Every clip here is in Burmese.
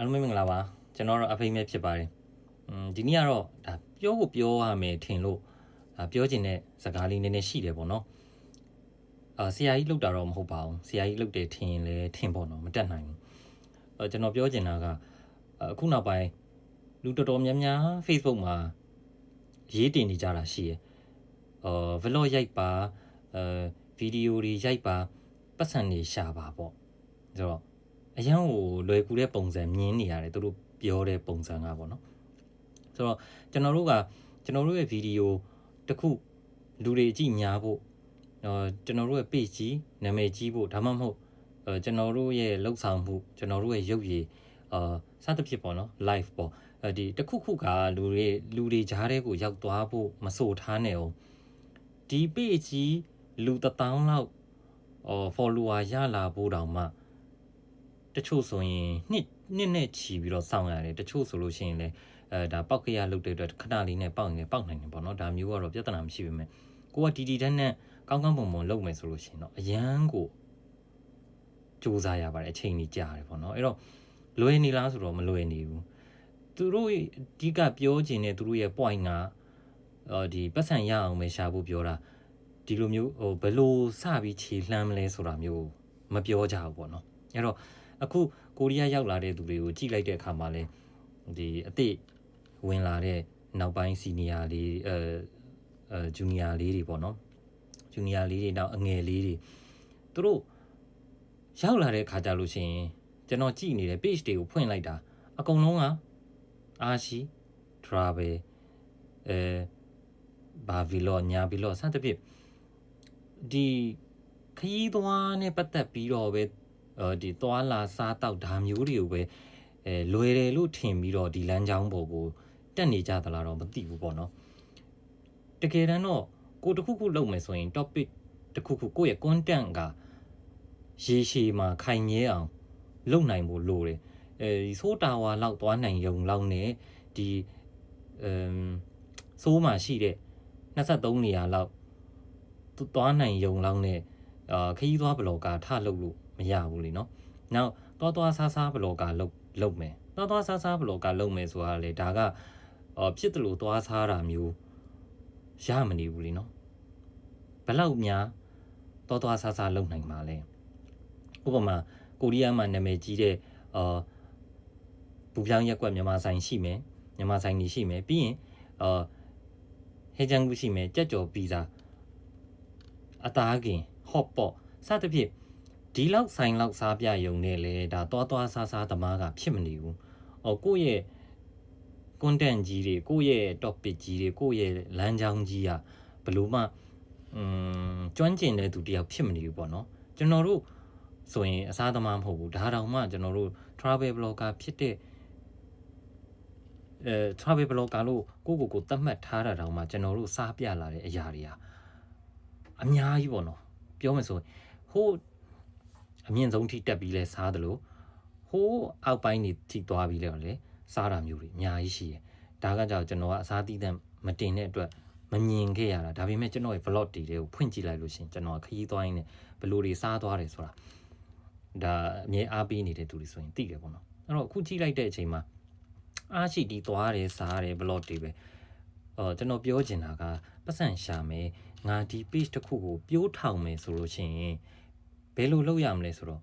အားလုံးပဲမင်္ဂလာပါကျွန်တော်တော့အဖိမဲဖြစ်ပါတယ်อืมဒီနေ့ကတော့ဒါပြောဖို့ပြောရမယ်ထင်လို့ဒါပြောချင်တဲ့စကားလေးနည်းနည်းရှိတယ်ပေါ့နော်အာဆရာကြီးလောက်တာတော့မဟုတ်ပါဘူးဆရာကြီးလောက်တယ်ထင်ရင်လည်းထင်ပေါ့နော်မတက်နိုင်ဘူးအဲကျွန်တော်ပြောချင်တာကအခုနောက်ပိုင်းလူတော်တော်များများ Facebook မှာရေးတင်နေကြတာရှိရယ်အာ vlog ရိုက်ပါအဲဗီဒီယိုတွေရိုက်ပါပတ်စံတွေရှာပါပေါ့ဆိုတော့ အရန်ကိုလွယ်ကူတဲ့ပုံစံမြင်နေရတယ်သူတို့ပြောတဲ့ပုံစံကပေါ့နော်ဆိုတော့ကျွန်တော်တို့ကကျွန်တော်တို့ရဲ့ဗီဒီယိုတစ်ခုလူတွေကြည့်များဖို့အော်ကျွန်တော်တို့ရဲ့ page ကြီးနာမည်ကြီးဖို့ဒါမှမဟုတ်အဲကျွန်တော်တို့ရဲ့လှုပ်ဆောင်မှုကျွန်တော်တို့ရဲ့ရုပ်ရည်အာစသဖြင့်ပေါ့နော် live ပေါ့အဲဒီတစ်ခုခုကလူတွေလူတွေကြားထဲကိုရောက်သွားဖို့မဆိုထားနဲ့အောင်ဒီ page ကြီးလူတစ်တောင်းလောက်အော် follower ရလာဖို့တောင်မှ တချို့ဆိုရင်နှစ်နှစ်နဲ့ချီပြီးတော့စောင့်ရတယ်တချို့ဆိုလို့ရှိရင်လည်းအဲဒါပောက်ကရလုတ်တဲ့အတွက်ခဏလေးနဲ့ပောက်နေပောက်နိုင်တယ်ပေါ့နော်ဒါမျိုးကတော့ပြဿနာမရှိပါမယ်ကိုကတီတီတက်နဲ့ကောင်းကောင်းမွန်မွန်လုပ်မယ်ဆိုလို့ရှိရင်တော့အရန်ကိုစူးစမ်းရပါတယ်အချိန်ကြီးကြာတယ်ပေါ့နော်အဲ့တော့လွယ်နေလားဆိုတော့မလွယ်နေဘူးသူတို့အဓိကပြောချင်တဲ့သူတို့ရဲ့ point ကအော်ဒီပတ်စံရအောင်ပဲရှာဖို့ပြောတာဒီလိုမျိုးဟိုဘယ်လိုစပြီးခြေလှမ်းမလဲဆိုတာမျိုးမပြောကြဘူးပေါ့နော်အဲ့တော့ အခုကိုရီးယားရောက်လာတဲ့သူတွေကိုကြည့်လိုက်တဲ့အခါမှာလဲဒီအသည့်ဝင်လာတဲ့နောက်ပိုင်းစီနီယာလေးအဲအဲဂျူနီယာလေးတွေပေါ့နော်ဂျူနီယာလေးတွေနောက်အငယ်လေးတွေသူတို့ရောက်လာတဲ့အခါကြလို့ရှိရင်ကျွန်တော်ကြည့်နေတဲ့ page တွေကိုဖွင့်လိုက်တာအကုန်လုံးကအာရှိ travel အဲဘာဗီလောညာဗီလောစသဖြင့်ဒီခရီးသွားနဲ့ပတ်သက်ပြီးတော့ပဲအဲ ဒီသွာလာစားတောက်ဒါမျိုးတွေကိုပဲအဲလွယ်တယ်လို့ထင်ပြီးတော့ဒီလမ်းကြောင်းပေါ်ကိုတက်နေကြသလားတော့မသိဘူးပေါ့နော်တကယ်တမ်းတော့ကိုတခုခုလုပ်မယ်ဆိုရင် topic တခုခုကိုယ့်ရဲ့ content ကရေရှည်မှာခိုင်မြဲအောင်လုပ်နိုင်ဖို့လိုတယ်အဲဒီဆိုးတာဝါလောက်သွားနိုင်ရုံလောက်နဲ့ဒီအမ်ဆိုးမှရှိတဲ့23နေရာလောက်သူသွားနိုင်ရုံလောက်နဲ့အာခရီးသွားဘလော့ကာထလုပ်လို့ မရဘူးလीနော်နောက်သွားသွားဆားဆားဘလော့ကာလုတ်လုတ်မယ်သွားသွားဆားဆားဘလော့ကာလုတ်မယ်ဆိုတာလေဒါကအော်ဖြစ်တယ်လို့သွားစားတာမျိုးရမနေဘူးလीနော်ဘလောက်များသွားသွားဆားဆားလုတ်နိုင်မှာလဲဥပမာကိုရီးယားမှာနာမည်ကြီးတဲ့အာဘူပြောင်းရက်ကွက်မြန်မာဆိုင်ရှိမယ်မြန်မာဆိုင်ကြီးရှိမယ်ပြီးရင်အာဟေဂျန်ကူရှိမယ်ကြက်ကြော်ပီဇာအသားကင် hot pot စသဖြင့် ဒီလောက်ဆိုင်လောက်စားပြယုံနဲ့လေဒါသွားသွားစားစားသမားကဖြစ်မနေဘူး။အော်ကိုယ့်ရဲ့ content ကြီးတွေကိုယ့်ရဲ့ topic ကြီးတွေကိုယ့်ရဲ့လမ်းကြောင်းကြီးကဘလို့မှอืมကျွမ်းကျင်တဲ့သူတယောက်ဖြစ်မနေဘူးပေါ့နော်။ကျွန်တော်တို့ဆိုရင်အစားသမားမဟုတ်ဘူးဒါတောင်မှကျွန်တော်တို့ travel blogger ဖြစ်တဲ့အဲ travel blogger လို့ကိုကိုကိုသတ်မှတ်ထားတာတောင်မှကျွန်တော်တို့စားပြလာတဲ့အရာတွေဟာအများကြီးပေါ့နော်ပြောမယ်ဆိုဟိုး အမြင့်ဆုံးထိတက်ပြီးလဲစားတယ်လို့ဟိုးအောက်ပိုင်းနေထိသွားပြီးလဲလေစားတာမျိုးတွေအများကြီးရှိတယ်ဒါကကြောင့်ကျွန်တော်ကအစားသီးသန့်မတင်တဲ့အတွက်မမြင်ခဲ့ရတာဒါပေမဲ့ကျွန်တော်ရဲ့ vlog တီတွေကိုဖွင့်ကြည့်လိုက်လို့ရှင်ကျွန်တော်ခရီးသွားရင်းနဲ့ဘယ်လိုတွေစားသွားတယ်ဆိုတာဒါအမြဲအားပေးနေတဲ့သူတွေဆိုရင်သိတယ်ပေါ့နော်အဲ့တော့အခုကြည့်လိုက်တဲ့အချိန်မှာအားရှိတီသွားတယ်စားတယ် vlog တွေပဲအော်ကျွန်တော်ပြောချင်တာကပတ်စံရှာမယ်ငါဒီ page တစ်ခုကိုပြိုးထောင်မယ်ဆိုလို့ရှိရင် ဘယ်လိုလုပ်ရမလဲဆိုတော့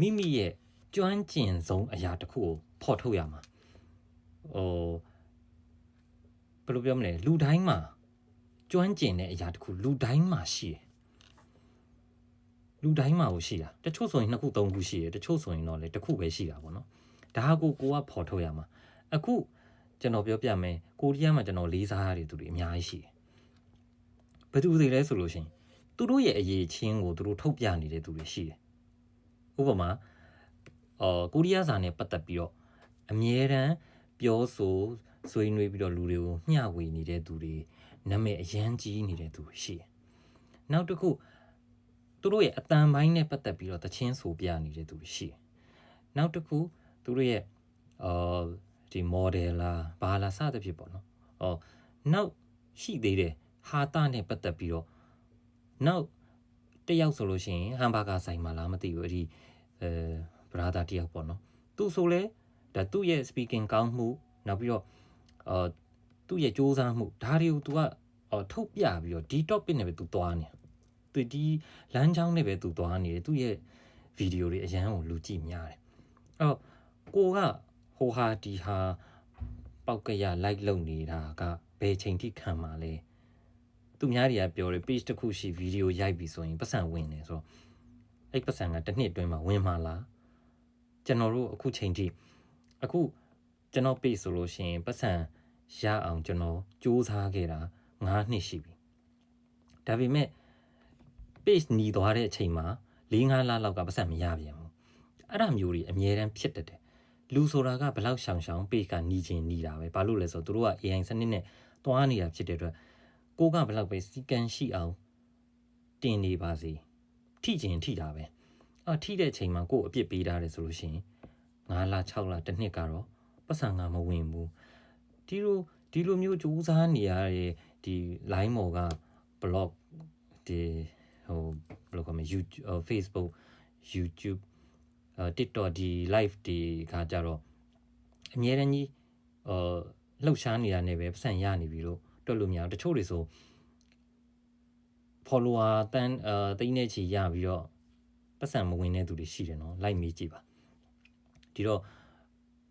မိမိရဲ့ကျွမ်းကျင်ဆုံးအရာတစ်ခုကိုဖော်ထုတ်ရမှာဟိုဘယ်လိုပြောမလဲလူတိုင်းမှာကျွမ်းကျင်တဲ့အရာတစ်ခုလူတိုင်းမှာရှိတယ်လူတိုင်းမှာကိုရှိတာတချို့ဆိုရင်နှစ်ခုသုံးခုရှိတယ်တချို့ဆိုရင်တော့လေတစ်ခုပဲရှိတာပေါ့နော်ဒါကိုကိုကဖော်ထုတ်ရမှာအခုကျွန်တော်ပြောပြမယ်ကိုရီးယားမှာကျွန်တော်လေးစားရတဲ့သူတွေအများကြီးရှိတယ်ဘယ်သူတွေလဲဆိုလို့ရှိရင် သူတို့ရဲ့အရေးချင်းကိုသူတို့ထုတ်ပြနေတဲ့သူတွေရှိတယ်ဥပမာအော်ကိုရီးယားစာနဲ့ပတ်သက်ပြီးတော့အမြဲတမ်းပြောဆိုဆွေးနွေးပြီးတော့လူတွေကိုမျှဝေနေတဲ့သူတွေနာမည်အရန်ကြီးနေတဲ့သူရှိတယ်နောက်တစ်ခုသူတို့ရဲ့အတန်ပိုင်းနဲ့ပတ်သက်ပြီးတော့တချင်းဆိုပြနေတဲ့သူရှိတယ်နောက်တစ်ခုသူတို့ရဲ့အော်ဒီ model လားဘာလားစသဖြင့်ပေါ့နော်။အော်နောက်ရှိသေးတယ်ဟာတာနဲ့ပတ်သက်ပြီးတော့ နောက်တယောက်ဆိုလို့ရှိရင်ဟမ်ဘာဂါဆိုင်မှာလားမသိဘူးအဲ့ဒီအဲဘရာသာတယောက်ပေါ့နော်။သူဆိုလဲ ဒါသူ့ရဲ့ speaking ကောင်းမှုနောက်ပြီးတော့အာသူ့ရဲ့စူးစမ်းမှုဒါတွေကို तू ကအော်ထုတ်ပြပြီးတော့ဒီ topic နဲ့ပဲ तू သွားနေသူဒီလမ်းကြောင်းနဲ့ပဲ तू သွားနေတယ်သူ့ရဲ့ဗီဒီယိုတွေအရန်ကိုလူကြည့်များတယ်အဲ့တော့ကိုကဟိုဟာဒီဟာပောက်ကရ like လုပ်နေတာကဘယ်ချိန်ထိခံမှာလဲ သူများတွေကပြောတယ် page တစ်ခုရှိဗီဒီယိုရိုက်ပြီဆိုရင်ပတ်စံဝင်တယ်ဆိုတော့အဲ့ပတ်စံကတစ်နှစ်အတွင်းမှာဝင်မှာလားကျွန်တော်တို့အခုချိန်ထိအခုကျွန်တော် page ဆိုလို့ရှိရင်ပတ်စံရအောင်ကျွန်တော်စူးစမ်းခဲ့တာ9နှစ်ရှိပြီဒါပေမဲ့ page หนีသွားတဲ့အချိန်မှာ4-5လလောက်ကပတ်စံမရပြန်ဘူးအဲ့ဒါမျိုးတွေအများတန်းဖြစ်တတ်တယ်လူဆိုတာကဘလောက်ရှောင်ရှောင် page ကหนีခြင်းหนีတာပဲဘာလို့လဲဆိုတော့တို့က AI စနစ်နဲ့တွားနေတာဖြစ်တဲ့အတွက် ကိုကဘလောက်ပဲစီကံရှိအောင်တင်နေပါစေထိခြင်းထိတာပဲအော်ထိတဲ့အချိန်မှာကို့အပြစ်ပေးထားတယ်ဆိုလို့ရှိရင်9လ6လတစ်နှစ်ကတော့ပတ်စံကမဝင်ဘူးဒီလိုဒီလိုမျိုးစူးစမ်းနေရတဲ့ဒီ line မော်က blog ဒီဟိုဘယ်လိုခေါ်မလဲ YouTube Facebook YouTube အဲ TikTok ဒီ live ဒီခါကြတော့အများတန်းကြီးအာလှုပ်ရှားနေတာနဲ့ပဲပတ်စံရနေပြီလို့ တွက်လို့မရဘူးတချို့တွေဆို follower တန်းအာတိန်းနဲ့ချီရပြီးတော့ပတ်စံမဝင်တဲ့သူတွေရှိတယ်နော် like မေးကြည့်ပါဒီတော့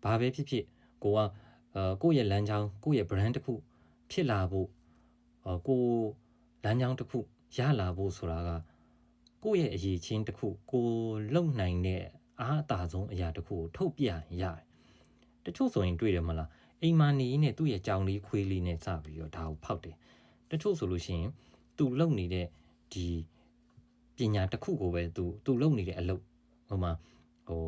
ဘာပဲဖြစ်ဖြစ်ကိုကအာကိုယ့်ရဲ့လမ်းကြောင်းကိုယ့်ရဲ့ brand တစ်ခုဖြစ်လာဖို့အာကိုလမ်းကြောင်းတစ်ခုရလာဖို့ဆိုတာကကိုယ့်ရဲ့အရေးချင်းတစ်ခုကိုလုံနိုင်တဲ့အားအသာဆုံးအရာတစ်ခုကိုထုတ်ပြရတယ်တချို့ဆိုရင်တွေ့တယ်မလား အိမ်မာနေနဲ့သူ့ရဲ့ကြောင်လေးခွေးလေးနဲ့စပြီးတော့ဒါကိုဖောက်တယ်တချို့ဆိုလို့ရှိရင်သူလုံနေတဲ့ဒီပညာတစ်ခုကိုပဲသူသူလုံနေတဲ့အလုပ်ဟိုမှာဟို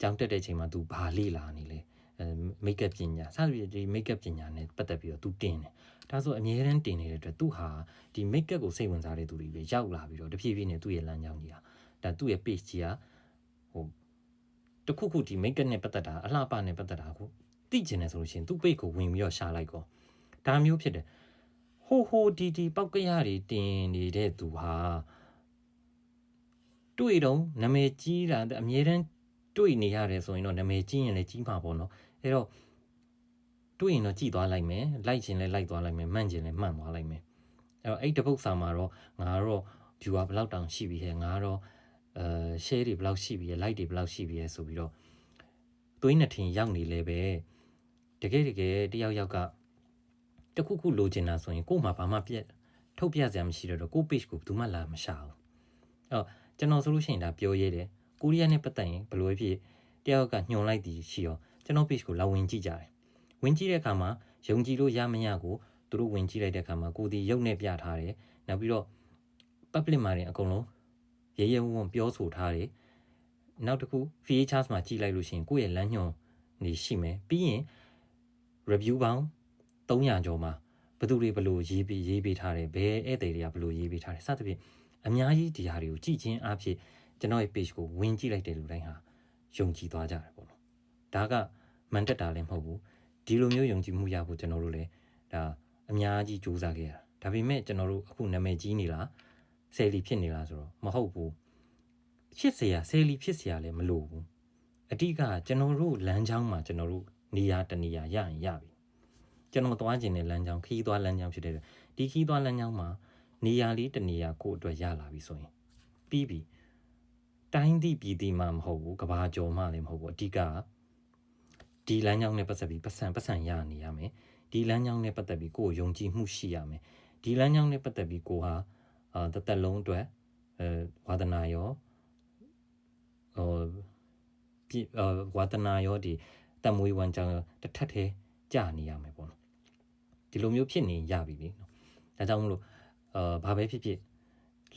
ကြောင်တက်တဲ့ချိန်မှာသူဘာလေ့လာနေလဲအဲမိတ်ကပ်ပညာစသဖြင့်ဒီမိတ်ကပ်ပညာနဲ့ပတ်သက်ပြီးတော့သူတင်တယ်ဒါဆိုအမြဲတမ်းတင်နေတဲ့အတွက်သူဟာဒီမိတ်ကပ်ကိုစိတ်ဝင်စားတဲ့သူတွေပဲရောက်လာပြီးတော့တဖြည်းဖြည်းနဲ့သူ့ရဲ့လမ်းကြောင်းကြီးဟာဒါသူ့ရဲ့ page ကြီးဟာဟိုတခုခုဒီမိတ်ကပ်နဲ့ပတ်သက်တာအလှပနဲ့ပတ်သက်တာကို သိကျင်တယ်ဆိုလို့ရှိရင်သူ့ page ကိုဝင်ပြီးတော့ရှာလိုက်ကောဒါမျိုးဖြစ်တယ်ဟိုဟိုဒီဒီပောက်ကရတွေတင်နေတဲ့သူဟာတွေ့တော့နာမည်ကြီးတာအမြဲတမ်းတွေ့နေရတယ်ဆိုရင်တော့နာမည်ကြီးရင်လည်းကြီးမှာပေါ့နော်အဲတော့တွေ့ရင်တော့ကြည်သွားလိုက်မယ်လိုက်ချင်လည်းလိုက်သွားလိုက်မယ်မှန်ချင်လည်းမှန်သွားလိုက်မယ်အဲတော့အဲ့တပုတ်စာမှာတော့ငါတော့ viewer ဘယ်လောက်တောင်ရှိပြီဟဲ့ငါတော့အဲ share တွေဘယ်လောက်ရှိပြီလဲ like တွေဘယ်လောက်ရှိပြီလဲဆိုပြီးတော့သွေးနှစ်ထင်ရောက်နေလဲပဲ တကယ်တကယ်တယောက်ယောက်ကတခုခုလိုချင်တာဆိုရင်ကို့မှာဘာမှပြက်ထုတ်ပြစရာမရှိတော့ကို့ page ကိုဘယ်သူမှလာမရှာဘူးအဲ့တော့ကျွန်တော်ဆိုလို့ရှိရင်ဒါပြောရဲတယ်ကိုရီးယားနဲ့ပတ်သက်ရင်ဘယ်လိုဖြစ်တယောက်ကညှို့လိုက်သည်ရှိရောကျွန်တော် page ကိုလာဝင်ကြည့်ကြတယ်ဝင်ကြည့်တဲ့အခါမှာယုံကြည်လို့ရမရကိုသူတို့ဝင်ကြည့်လိုက်တဲ့အခါမှာကိုဒီရုပ်နဲ့ပြထားတယ်နောက်ပြီးတော့ public မှာတင်အကုန်လုံးရဲရဲဝံ့ဝံ့ပြောဆိုထားတယ်နောက်တစ်ခု VHS မှာကြည့်လိုက်လို့ရှိရင်ကိုယ့်ရဲ့လမ်းညွှန်နေရှိမယ်ပြီးရင် review ပေါင်း300ကျော်မှာဘယ်သူတွေဘယ်လိုရေးပြီးရေးပေးထားတယ်ဘယ်ဧည့်သည်တွေကဘယ်လိုရေးပေးထားတယ်စသဖြင့်အများကြီးဒီဟာတွေကိုကြည့်ချင်းအဖြစ်ကျွန်တော်ရဲ့ page ကိုဝင်ကြည့်လိုက်တဲ့လူတိုင်းဟာယုံကြည်သွားကြတယ်ပေါ့နော်ဒါကမန်တက်တာလည်းမဟုတ်ဘူးဒီလိုမျိုးယုံကြည်မှုရဖို့ကျွန်တော်တို့လည်းဒါအများကြီးစူးစမ်းခဲ့ရတာဒါပေမဲ့ကျွန်တော်တို့အခုနာမည်ကြီးနေလားဆယ်လီဖြစ်နေလားဆိုတော့မဟုတ်ဘူးဖြစ်เสียဆယ်လီဖြစ်เสียလည်းမလိုဘူးအတိကကျွန်တော်တို့လမ်းကြောင်းမှာကျွန်တော်တို့ နေရာတနေရာရရင်ရပြီကျွန်တော်သွားခြင်းတဲ့လမ်းကြောင်းခီးသွားလမ်းကြောင်းဖြစ်တဲ့ဒီခီးသွားလမ်းကြောင်းမှာနေရာလေးတနေရာကိုအတွက်ရလာပြီဆိုရင်ပြီးပြီတိုင်းသည့်ပြည်သည့်မှမဟုတ်ဘူးကဘာကျော်မှလည်းမဟုတ်ဘူးအဓိကဒီလမ်းကြောင်းနဲ့ပတ်သက်ပြီးပတ်စံပတ်စံရနေရမယ်ဒီလမ်းကြောင်းနဲ့ပတ်သက်ပြီးကိုယ်ယုံကြည်မှုရှိရမယ်ဒီလမ်းကြောင်းနဲ့ပတ်သက်ပြီးကိုဟာအာတသက်လုံးအတွက်အဲဝါဒနာရောဟိုပြဝါဒနာရောဒီ တမွေးဝမ်းကြောင်းတစ်ထက်သေးကြာနေရမယ်ပေါ့နော်ဒီလိုမျိုးဖြစ်နေရပြီလေနော်ဒါကြောင့်မလို့အာဘာပဲဖြစ်ဖြစ်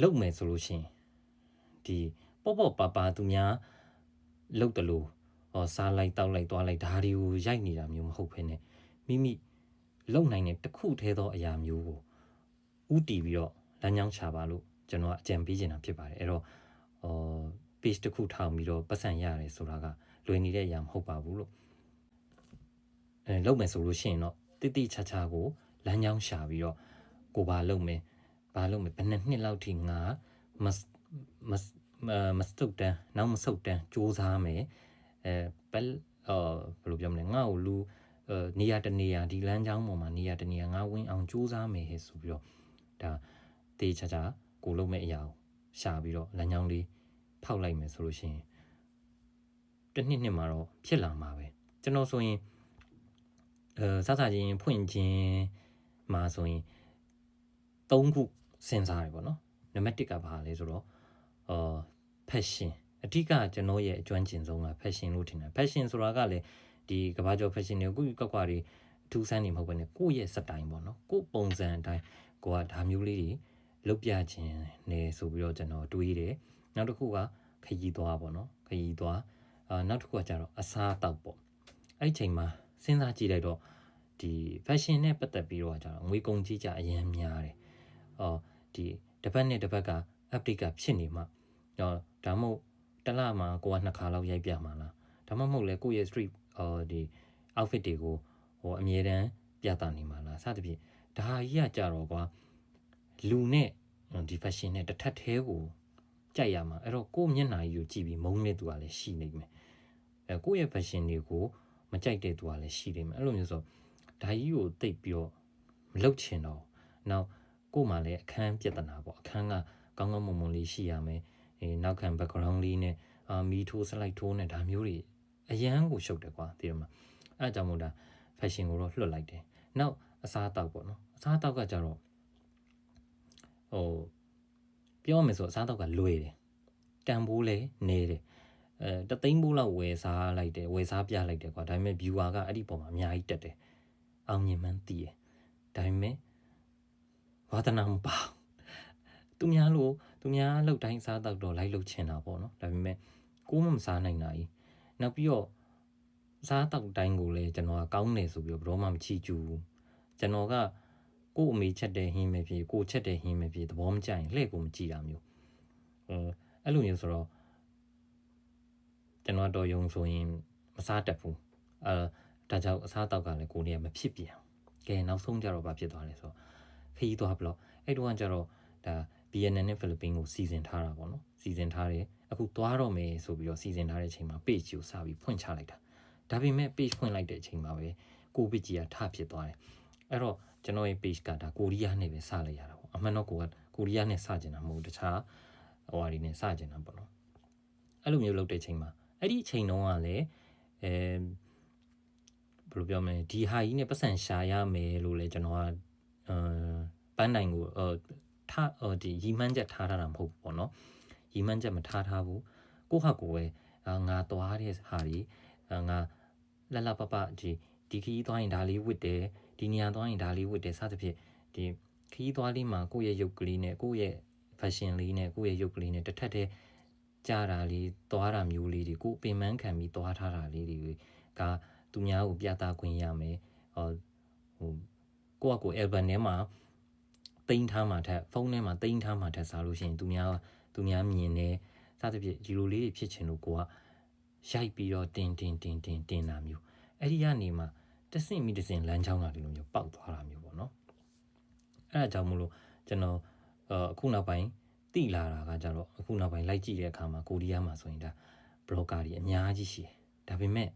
လုံမယ်ဆိုလို့ရှိရင်ဒီပေါ့ပေါ့ပါပါသူများလုတ်တယ်လို့ဟောစားလိုက်တောက်လိုက်သွားလိုက်ဓာတွေကိုရိုက်နေတာမျိုးမဟုတ်ဘဲနဲ့မိမိလုံနိုင်တဲ့တစ်ခုသေးသောအရာမျိုးကိုဥတီပြီးတော့လမ်းကြောင်းချပါလို့ကျွန်တော်အကြံပေးချင်တာဖြစ်ပါတယ်အဲ့တော့ဟော page တစ်ခုထောင်ပြီးတော့ပတ်စံရတယ်ဆိုတာကလွယ်နေတဲ့အရာမဟုတ်ပါဘူးလို့အဲ လုပ်မယ်ဆိုလို့ရှိရင်တော့တိတိချာချာကိုလမ်းကြောင်းရှာပြီးတော့ကိုဘာလုပ်မယ်ဘာလုပ်မယ်ဘယ်နှစ်နှစ်လောက်ထိငါမမမစတုတ်တန်းနောက်မဆုတ်တန်းစူးစမ်းမယ်အဲဘယ်အာဘယ်လိုပြောမလဲငါ့ကိုလူအဲနေရာတနေရာဒီလမ်းကြောင်းပေါ်မှာနေရာတနေရာငါဝင်အောင်စူးစမ်းမယ်ဟဲ့ဆိုပြီးတော့ဒါတေးချာချာကိုလုံးမဲ့အရာကိုရှာပြီးတော့လမ်းကြောင်းလေးဖောက်လိုက်မယ်ဆိုလို့ရှိရင်တစ်နှစ်နှစ်မှာတော့ဖြစ်လာမှာပဲကျွန်တော်ဆိုရင်အဲ စစချင်းဖွင့်ခြင်းမှာဆိုရင်၃ခုစဉ်းစားရပေါ့နော်နံပါတ်1ကဘာလဲဆိုတော့အာ fashion အဓိကကျွန်တော်ရဲ့အကျွမ်းကျင်ဆုံးက fashion လို့ထင်တယ် fashion ဆိုတာကလည်းဒီကဘာကျော် fashion တွေကိုကုကွက်ကွာတွေအထူးဆန်းနေမဟုတ်ဘဲနဲ့ကိုယ့်ရဲ့စတိုင်ပေါ့နော်ကိုယ့်ပုံစံအတိုင်းကိုကဒါမျိုးလေးတွေလုပ်ပြခြင်းနေဆိုပြီးတော့ကျွန်တော်တွေးတယ်နောက်တစ်ခုကခရီးသွားပေါ့နော်ခရီးသွားအာနောက်တစ်ခုကကျတော့အစားအသောက်ပေါ့အဲ့ဒီချိန်မှာ စဉ်းစားကြည့်လိုက်တော့ဒီ fashion နဲ့ပတ်သက်ပြီးတော့ကျတော့ငွေကုန်ကြီးကြအရင်များတယ်အော်ဒီတစ်ပတ်နဲ့တစ်ပတ်က update ကဖြစ်နေမှတော့ဒါမှမဟုတ်တစ်လမှာကိုကနှစ်ခါလောက်ရိုက်ပြမှာလားဒါမှမဟုတ်လဲကိုယ့်ရဲ့ street အော်ဒီ outfit တွေကိုဟိုအမြဲတမ်းပြသနေမှာလားစသဖြင့်ဒါကြီးကကြတော့ကွာလူနဲ့ဒီ fashion နဲ့တစ်ထပ်သေးကိုကြိုက်ရမှာအဲ့တော့ကိုယ့်မျက်နှာကြီးကိုကြည့်ပြီးမုန်းတဲ့သူကလည်းရှိနေမယ်အဲကိုယ့်ရဲ့ fashion တွေကို မကြိုက်တဲ့သူကလည်းရှိနေမယ်အဲ့လိုမျိုးဆိုဒါကြီးကိုတိတ်ပြီးတော့မလုပ်ချင်တော့နောက်ကို့မှာလည်းအခန်းပြဿနာပေါ့အခန်းကကောင်းကောင်းမွန်မွန်လေးရှိရမယ်အဲနောက်ခံ background လေးနဲ့အာမီထိုး slide ထိုးနဲ့ဒါမျိုးတွေအရန်ကိုရှုပ်တယ်ကွာသိရမှာအဲအကြောင်းမို့ဒါ fashion ကိုတော့လွှတ်လိုက်တယ်နောက်အစားအသောက်ပေါ့နော်အစားအသောက်ကကြတော့ဟိုပြောမယ်ဆိုအစားအသောက်ကလွယ်တယ်တန်ဖိုးလည်းနေတယ် အဲတသိန်းဘိုးလောက်ဝယ်စားလိုက်တယ်ဝယ်စားပြလိုက်တယ်ကွာဒါပေမဲ့ viewer ကအဲ့ဒီပုံမှာအများကြီးတက်တယ်အောင်မြင်မှန်းသိတယ်ဒါပေမဲ့ဝါသနာမပါသူများလို့သူများလောက်တိုင်းစားတော့တော့လိုက်လုပ်ချင်တာပေါ့နော်ဒါပေမဲ့ကိုမမစားနိုင်တာကြီးနောက်ပြီးတော့စားတော့တိုင်းကိုလည်းကျွန်တော်ကကောင်းတယ်ဆိုပြီးတော့ဘယ်တော့မှမချီကျူဘူးကျွန်တော်ကကို့အမေချက်တဲ့ဟင်းပဲဖြစ်ကိုချက်တဲ့ဟင်းပဲဖြစ်သဘောမကျရင်လှည့်ကိုမကြည့်တာမျိုးအဲအဲ့လိုမျိုးဆိုတော့ ကျွန်တော်တော့ယုံဆိုရင်မစားတတ်ဘူးအဲဒါကြောင့်အစားအသောက်ကလည်းကိုနေရမဖြစ်ပြန်ကဲနောက်ဆုံးကြတော့ဘာဖြစ်သွားလဲဆိုတော့ခရီးသွားဘလော့အဲ့တော့ကကြတော့ဒါ BNN နဲ့ဖိလစ်ပင်းကိုစီစဉ်ထားတာပေါ့နော်စီစဉ်ထားတယ်အခုသွားတော့မယ်ဆိုပြီးတော့စီစဉ်ထားတဲ့အချိန်မှာ page ကိုစပြီးဖွင့်ချလိုက်တာဒါပေမဲ့ page ဖွင့်လိုက်တဲ့အချိန်မှာပဲကိုဗစ်ကြီးကထဖြစ်သွားတယ်အဲ့တော့ကျွန်တော်ရဲ့ page ကဒါကိုရီးယားနဲ့ပဲစလိုက်ရတာပေါ့အမှန်တော့ကိုကကိုရီးယားနဲ့စကျင်တာမဟုတ်တခြားဟိုဟာတွေနဲ့စကျင်တာပေါ့နော်အဲ့လိုမျိုးလုပ်တဲ့အချိန်မှာ အဲ့ဒီအချိန်တုန်းကလည်းအဲဘယ်လိုပြောမလဲဒီဟာကြီးနဲ့ပတ်စံရှာရမယ်လို့လည်းကျွန်တော်ကအဲပန်းနိုင်ကိုအဲထားဟိုဒီရီမန်းချက်ထားထားတာမဟုတ်ဘူးပေါ့နော်ရီမန်းချက်မထားထားဘူးကိုဟာကိုပဲငါသွားတဲ့ဟာတွေငါလလပပဒီဒီခီးသွားရင်ဒါလေးဝစ်တယ်ဒီနေရာသွားရင်ဒါလေးဝစ်တယ်စသဖြင့်ဒီခီးသွားလေးမှာကိုယ့်ရဲ့ရုပ်ကလေးနဲ့ကိုယ့်ရဲ့ fashion လေးနဲ့ကိုယ့်ရဲ့ရုပ်ကလေးနဲ့တစ်ထက်တည်း ကြားတာလေးသွားတာမျိုးလေးတွေကိုပင်ပန်းခံပြီးသွားထားတာလေးတွေကသူများကိုပြသခွင့်ရမယ်ဟိုဟိုကိုယ့်အကို album ထဲမှာတိန်းထားမှထက်ဖုန်းထဲမှာတိန်းထားမှထက်စားလို့ရှိရင်သူများသူများမြင်နေစသဖြင့်ဒီလိုလေးတွေဖြစ်ချင်လို့ကိုကရိုက်ပြီးတော့တင်တင်တင်တင်တင်တာမျိုးအဲ့ဒီကနေမှတဆင့်မိတဆင့်လမ်းချောင်းတာဒီလိုမျိုးပေါက်သွားတာမျိုးပေါ့နော်အဲ့ဒါကြောင့်မလို့ကျွန်တော်အခုနောက်ပိုင်း တိလာတာကကြတော့အခုနောက်ပိုင်းလိုက်ကြည့်တဲ့အခါမှာကိုရီးယားမှာဆိုရင်ဒါဘလော့ကာတွေအများကြီးရှိတယ်ဒါပေမဲ့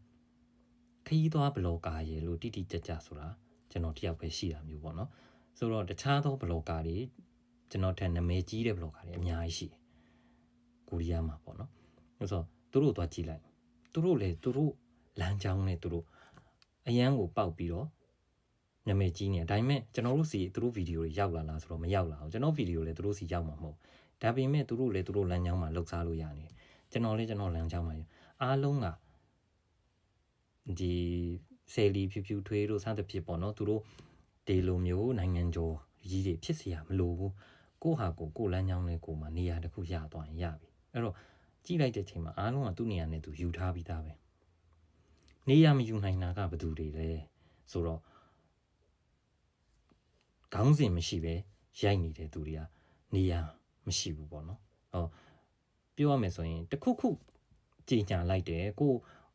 ခရီးသွားဘလော့ကာရေလို့တိတိကျကျဆိုတာကျွန်တော်တယောက်ပဲရှိတာမျိုးပေါ့နော်ဆိုတော့တခြားသောဘလော့ကာတွေကျွန်တော်ထက်နာမည်ကြီးတဲ့ဘလော့ကာတွေအများကြီးရှိတယ်ကိုရီးယားမှာပေါ့နော်ဆိုတော့သူတို့သွားကြည့်လိုက်သူတို့လည်းသူတို့လမ်းကြောင်းနဲ့သူတို့အရန်ကိုပေါက်ပြီးတော့နာမည်ကြီးနေဒါပေမဲ့ကျွန်တော်တို့စီသူတို့ဗီဒီယိုတွေရောက်လာလားဆိုတော့မရောက်လာဘူးကျွန်တော်ဗီဒီယိုလည်းသူတို့စီရောက်မှာမဟုတ် ဒါပေမဲ့သူတို့လည်းသူတို့လမ်းကြောင်းမှာလှုပ်ရှားလို့ရနေကျွန်တော်လည်းကျွန်တော်လမ်းကြောင်းမှာအားလုံးကဒီဆယ်လီဖြူဖြူထွေးတို့စသဖြင့်ပေါ့နော်သူတို့ဒီလိုမျိုးနိုင်ငံကျော်ကြီးတွေဖြစ်เสียမလို့ဘူးကိုဟာကိုကိုလမ်းကြောင်းလေးကိုမှနေရာတစ်ခုရသွားရင်ရပြီအဲ့တော့ကြည့်လိုက်တဲ့ချိန်မှာအားလုံးကသူ့နေရာနဲ့သူယူထားပြီးသားပဲနေရာမယူနိုင်တာကဘယ်သူတွေလဲဆိုတော့ခေါင်းစဉ်မရှိပဲရိုက်နေတဲ့သူတွေကနေရာ မရှိဘူးပေါ့နော်ဟောပြောရမယ်ဆိုရင်တခုခုကြီးညာလိုက်တယ်ကို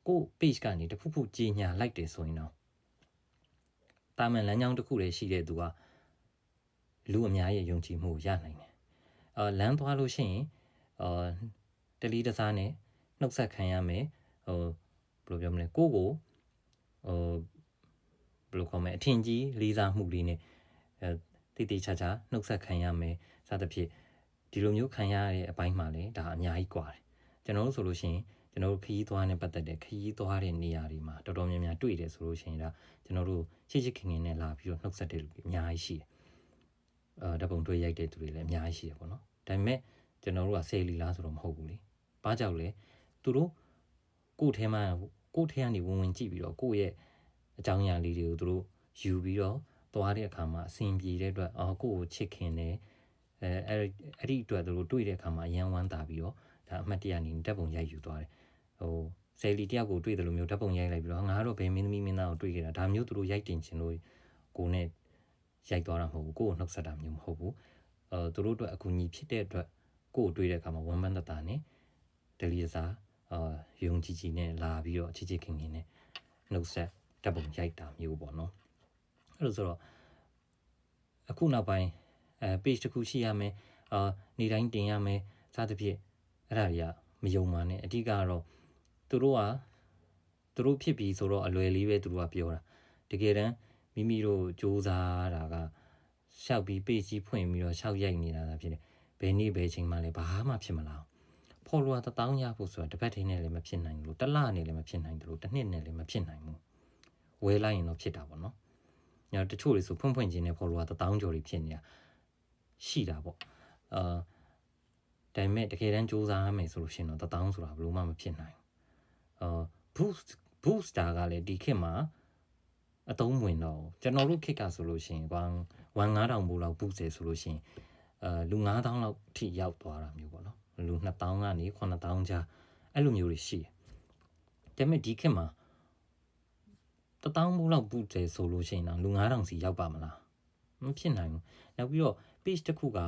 ကို page ကနေတခုခုကြီးညာလိုက်တယ်ဆိုရင်တော့တာမန်လမ်းကြောင်းတစ်ခုတည်းရှိတဲ့သူကလူအများရဲ့ယုံကြည်မှုရနိုင်တယ်အာလမ်းသွားလို့ရှိရင်အာတလီတစားနဲ့နှုတ်ဆက်ခံရမယ်ဟိုဘယ်လိုပြောမလဲကိုကိုဟိုဘယ်လိုခေါ်မလဲအထင်ကြီးလေးစားမှုလေးနဲ့အဲတိတိချာချာနှုတ်ဆက်ခံရမယ်စသဖြင့် ဒီလိုမျိုးခံရတဲ့အပိုင်းမှာလည်းဒါအများကြီးကွာတယ်ကျွန်တော်တို့ဆိုလို့ရှိရင်ကျွန်တော်တို့ခရီးသွားနဲ့ပတ်သက်တဲ့ခရီးသွားတဲ့နေရာတွေမှာတော်တော်များများတွေ့တယ်ဆိုလို့ရှိရင်ဒါကျွန်တော်တို့ချစ်ချစ်ခင်ခင်နဲ့လာပြီးတော့နှုတ်ဆက်တဲ့လူတွေအများကြီးရှိတယ်အဲဓပုံတွေ့ရိုက်တဲ့သူတွေလည်းအများကြီးရှိတယ်ပေါ့နော်ဒါပေမဲ့ကျွန်တော်တို့ကဆယ်လီလားဆိုတော့မဟုတ်ဘူးလေဘာကြောင့်လဲသူတို့ကိုယ်ထဲမှာကိုယ်ထဲကနေဝင်ဝင်ကြည့်ပြီးတော့ကိုယ့်ရဲ့အကြောင်းအရာလေးတွေကိုသူတို့ယူပြီးတော့သွားတဲ့အခါမှာအဆင်ပြေတဲ့အတွက်အော်ကိုယ့်ကိုချစ်ခင်တယ် အဲအဲ့အဲ့ဒီအတွက်သူတို့တွေ့တဲ့အခါမှာအယံဝမ်းသာပြီးတော့ဒါအမှတ်တရအနေနဲ့ဓာတ်ပုံရိုက်ယူသွားတယ်ဟိုဆယ်လီတယောက်ကိုတွေ့တယ်လို့မျိုးဓာတ်ပုံရိုက်လိုက်ပြီးတော့ငါကတော့ဘယ်မင်းသမီးမင်းသားကိုတွေ့ခဲ့တာဒါမျိုးသူတို့ရိုက်တင်ချင်လို့ကိုနဲ့ရိုက်သွားတာမဟုတ်ဘူးကိုကိုနှုတ်ဆက်တာမျိုးမဟုတ်ဘူးအဲသူတို့အတွက်အကူအညီဖြစ်တဲ့အတွက်ကိုကိုတွေ့တဲ့အခါမှာဝမ်းပန်းတတာနဲ့ဒလီစာအာယုံကြည်ကြည်နဲ့လာပြီးတော့ချစ်ချစ်ခင်ခင်နဲ့နှုတ်ဆက်ဓာတ်ပုံရိုက်တာမျိုးပေါ့နော်အဲ့လိုဆိုတော့အခုနောက်ပိုင်း အဲ page တစ်ခုရှိရမယ်အာနေတိုင်းတင်ရမယ်စသဖြင့်အဲ့ဒါတွေကမယုံပါနဲ့အဓိကကတော့သူတို့ကသူတို့ဖြစ်ပြီးဆိုတော့အလွယ်လေးပဲသူတို့ကပြောတာတကယ်တမ်းမိမိတို့စူးစမ်းတာကရှောက်ပြီး page ကြီးဖွင့်ပြီးတော့ရှောက်ရိုက်နေတာသာဖြစ်တယ်ဘယ်နေ့ဘယ်ချိန်မှလည်းဘာမှဖြစ်မလာဘူး follower တထောင်ရဖို့ဆိုတာတစ်ပတ်တည်းနဲ့လည်းမဖြစ်နိုင်ဘူးတစ်လနဲ့လည်းမဖြစ်နိုင်ဘူးတစ်နှစ်နဲ့လည်းမဖြစ်နိုင်ဘူးဝယ်လိုက်ရင်တော့ဖြစ်တာပေါ့နော်ညတချို့တွေဆိုဖွင့်ဖွင့်ချင်းနဲ့ follower တထောင်ကျော်တွေဖြစ်နေတာ ရှိတာပေါ့အာဒါပေမဲ့တကယ်တမ်းစူးစမ်းရမယ်ဆိုလို့ရှိရင်တော့တထောင်ဆိုတာဘယ်လို့မှမဖြစ်နိုင်ဘူးအာ boost booster ကလည်းဒီခေတ်မှာအတုံးဝင်တော့ကျွန်တော်တို့ခေတ်ကဆိုလို့ရှိရင်ကွာ1 9000ဘူးလောက် boost တယ်ဆိုလို့ရှိရင်အာလူ9000လောက်ထိရောက်သွားတာမျိုးပေါ့နော်လူ2000ကနေ9000ကြားအဲ့လိုမျိုးတွေရှိတယ်။ဒါပေမဲ့ဒီခေတ်မှာ1000ဘူးလောက်ပူတယ်ဆိုလို့ရှိရင်တော့လူ9000စီရောက်ပါမလား။မဖြစ်နိုင်ဘူး။နောက်ပြီးတော့ page တစ်ခုက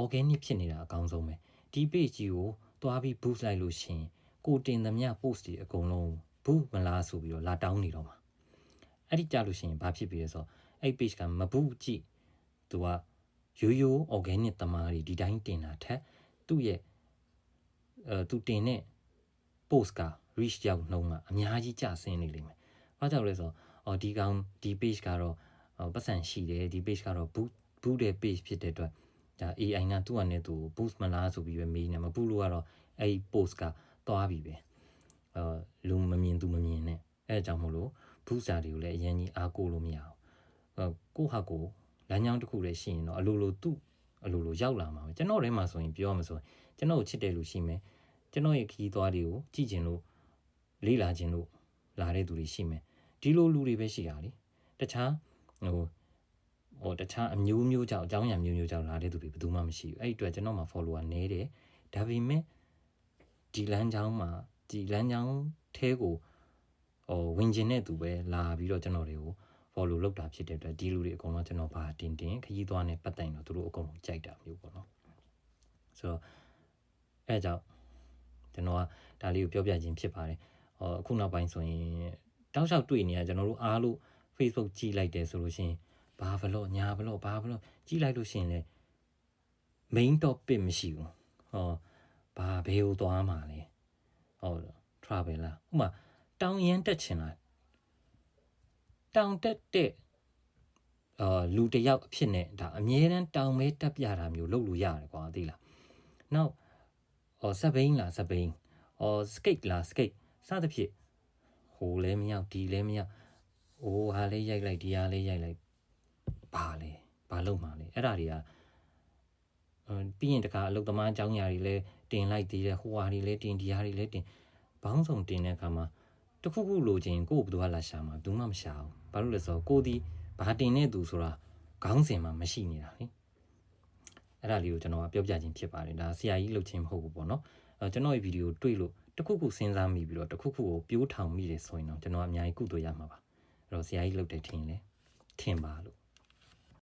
organic ဖြစ်နေတာအကောင်းဆုံးပဲ။ဒီ page ကြီးကိုသွားပြီး boost လိုက်လို့ရှိရင်ကိုတင်သမျှ post တွေအကုန်လုံး boost မလားဆိုပြီးတော့လာတောင်းနေတော့မှာ။အဲ့ဒီကြလို့ရှိရင်ဘာဖြစ်ပြီလဲဆိုတော့အဲ့ page ကမ boost ကြည့်သူကရိုးရိုး organic တမားတွေဒီတိုင်းတင်တာထက်သူ့ရဲ့အဲသူတင်တဲ့ post က reach ရောက်နှုံးကအများကြီးကျဆင်းနေလိမ့်မယ်။ဘာကြောင့်လဲဆိုတော့အော်ဒီကောင်ဒီ page ကတော့ပတ်စံရှိတယ်ဒီ page ကတော့ boot boot တဲ့ page ဖြစ်တဲ့အတွက်ဒါ AI ကသူ့အနေနဲ့သူ boost မလားဆိုပြီးပဲမေးနေမှာ boot လို့ကတော့အဲ့ဒီ post ကသွားပြီပဲ။အာလူမမြင်သူမမြင်နဲ့အဲအကြောင်းမို့လို့ booster တွေကိုလည်းအရင်ကြီးအားကိုးလို့မရဘူး။အဲကိုဟာကိုလမ်းကြောင်းတစ်ခုလည်းရှိရင်တော့အလိုလိုသူ့အလိုလိုရောက်လာမှာပဲကျွန်တော်ထဲမှာဆိုရင်ပြောရမှာဆိုရင်ကျွန်တော်ကိုချစ်တယ်လို့ရှိမယ်ကျွန်တော်ရဲ့ခီးသွားတွေကိုကြည့်ကျင်လို့လေးလာခြင်းလို့လာတဲ့သူတွေရှိမယ်ဒီလိုလူတွေပဲရှိတာလေတခြားဟို ဟိုတခြားအမျိုးမျိုးကြောင့်အကြောင်းအရာမျိုးမျိုးကြောင့်လာတဲ့သူတွေဘယ်သူမှမရှိဘူးအဲ့ဒီအတွက်ကျွန်တော်မှာ follower နည်းတယ်ဒါပေမဲ့ဒီလမ်းကြောင်းမှာဒီလမ်းကြောင်းထဲကိုဟိုဝင်ကျင်တဲ့သူပဲလာပြီးတော့ကျွန်တော်တွေကို follow လုပ်တာဖြစ်တဲ့အတွက်ဒီလူတွေအကုန်လုံးကျွန်တော်ဘာတင်တင်ခရီးသွားနေပတ်တိုင်တော့သူတို့အကုန်လုံးကြိုက်တာမျိုးပေါ့နော်ဆိုတော့အဲကြောင့်ကျွန်တော်ကဒါလေးကိုပြောပြခြင်းဖြစ်ပါတယ်ဟောအခုနောက်ပိုင်းဆိုရင်တောက်လျှောက်တွေ့နေရကျွန်တော်တို့အားလို့ Facebook ကြည့်လိုက်တယ်ဆိုလို့ရှိရင် ဘာဘလို့ညာဘလို့ဘာဘလို့ကြည့်လိုက်လို့ရှိရင်လေ main topic မရှိဘူးဟောဘာဘယ်ကိုသွားမှာလဲဟော travel လားဥမာတောင်ရန်တက်ချင်လားတောင်တက်တဲ့အာလူတယောက်အဖြစ်နဲ့ဒါအမြဲတမ်းတောင်မဲတက်ပြတာမျိုးလုပ်လို့ရတယ်ကွာသိလားနောက်ဟောစပိန်လားစပိန်ဟောစကိတ်လားစကိတ်စသဖြင့်ဟိုလည်းမရောက်ဒီလည်းမရောက်ဟိုဟာလေးရိုက်လိုက်ဒီဟာလေးရိုက်လိုက် ဘာလဲဘာလုပ်မှာလဲအဲ့ဒါတွေကပြီးရင်တခါအလုတ်သမားအကြောင်းအရာတွေလည်းတင်လိုက်သေးတယ်ဟိုဟာတွေလည်းတင်ဒီဟာတွေလည်းတင်ဘောင်းဆောင်တင်တဲ့အခါမှာတခုခုလိုချင်ကိုယ့်ဘယ်သူကလာရှာမှာဘူးမှမရှာဘူးဘာလို့လဲဆိုတော့ကိုဒီဘာတင်တဲ့သူဆိုတာခေါင်းစဉ်မှာမရှိနေတာလေအဲ့ဒါလေးကိုကျွန်တော်ကပြောပြခြင်းဖြစ်ပါတယ်ဒါဆရာကြီးလုပ်ခြင်းမဟုတ်ဘူးပေါ့နော်အဲကျွန်တော်ရဲ့ဗီဒီယိုတွေ့လို့တခုခုစဉ်းစားမိပြီးတော့တခုခုကိုပြိုးထောင်မိတယ်ဆိုရင်တော့ကျွန်တော်အများကြီးကုသိုလ်ရမှာပါအဲ့တော့ဆရာကြီးလုပ်တယ်ထင်လေထင်ပါလို့